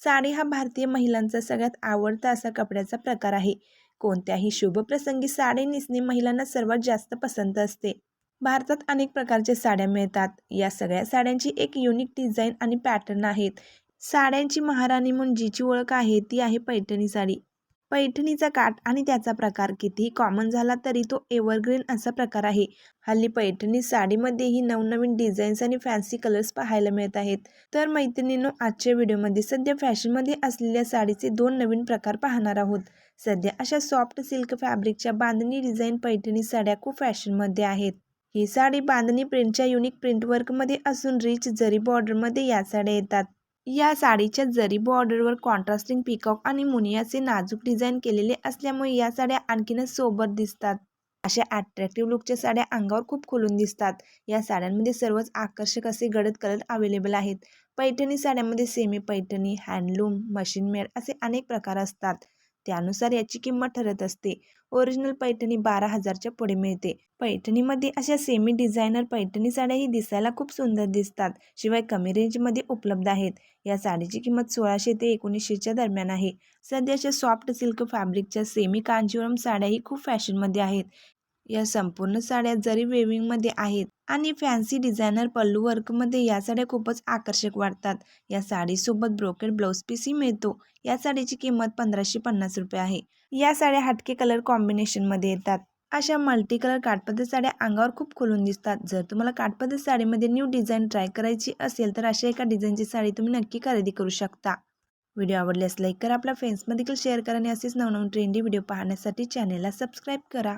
साडी हा भारतीय महिलांचा सगळ्यात आवडता असा कपड्याचा प्रकार आहे. कोणत्याही शुभप्रसंगी साडी नेसणे महिलांना सर्वात जास्त पसंत असते. भारतात अनेक प्रकारच्या साड्या मिळतात. या सगळ्या साड्यांची एक युनिक डिझाईन आणि पॅटर्न आहेत. साड्यांची महाराणी म्हणून जीची ओळख आहे ती आहे पैठणी साडी. पैठणीचा काठ आणि त्याचा प्रकार कितीही कॉमन झाला तरी तो एव्हरग्रीन असा प्रकार आहे. हल्ली पैठणी साडीमध्येही नवनवीन डिझाईन्स आणि फॅन्सी कलर्स पाहायला मिळत आहेत. तर मैत्रिणींनो आजच्या व्हिडिओमध्ये सध्या फॅशनमध्ये असलेल्या साडीचे दोन नवीन प्रकार पाहणार आहोत. सध्या अशा सॉफ्ट सिल्क फॅब्रिकच्या बांधणी डिझाईन पैठणी साड्या खूप फॅशनमध्ये आहेत. ही साडी बांधणी प्रिंटच्या युनिक प्रिंट वर्कमध्ये असून रिच जरी बॉर्डरमध्ये या साड्या येतात. या साडीच्या जरी बॉर्डरवर कॉन्ट्रास्टिंग पिकॉक आणि मुनियाचे नाजूक डिझाईन केलेले असल्यामुळे या साड्या आणखीनच सोबत दिसतात. अशा अट्रॅक्टिव्ह लुकच्या साड्या अंगावर खूप खुलून दिसतात. या साड्यांमध्ये सर्वच आकर्षक असे गडद कलर अवेलेबल आहेत. पैठणी साड्यांमध्ये semi Paithani handloom machine made असे अनेक प्रकार असतात. त्यानुसार याची किंमत ठरत असते. ओरिजिनल पैठणी बारा हजारच्या पुढे मिळते. पैठणीमध्ये अशा सेमी डिझायनर पैठणी साड्याही दिसायला खूप सुंदर दिसतात. शिवाय कमी रेंजमध्ये उपलब्ध आहेत. या साडीची किंमत सोळाशे ते एकोणीसशेच्या दरम्यान आहे. सध्याच्या सॉफ्ट सिल्क फॅब्रिकच्या सेमी कांजीवरम साड्याही खूप फॅशनमध्ये आहेत. या संपूर्ण साड्या जरी वेविंगमध्ये आहेत आणि फॅन्सी डिझायनर पल्लू वर्कमध्ये या साड्या खूपच आकर्षक वाटतात. या साडीसोबत ब्रोकेड ब्लाऊज पीसही मिळतो. या साडीची किंमत पंधराशे पन्नास रुपये आहे. या साड्या हटके कलर कॉम्बिनेशनमध्ये येतात. अशा मल्टी कलर काठपदर साड्या अंगावर खूप खुलून दिसतात. जर तुम्हाला काठपदर साडीमध्ये न्यू डिझाईन ट्राय करायची असेल तर अशा एका डिझाईनची साडी तुम्ही नक्की खरेदी करू शकता. व्हिडिओ आवडल्यास लाईक करा. आपल्या फ्रेंड्समध्ये देखील शेअर करा आणि असेच नवनवीन ट्रेंडी व्हिडिओ पाहण्यासाठी चॅनेलला सबस्क्राईब करा.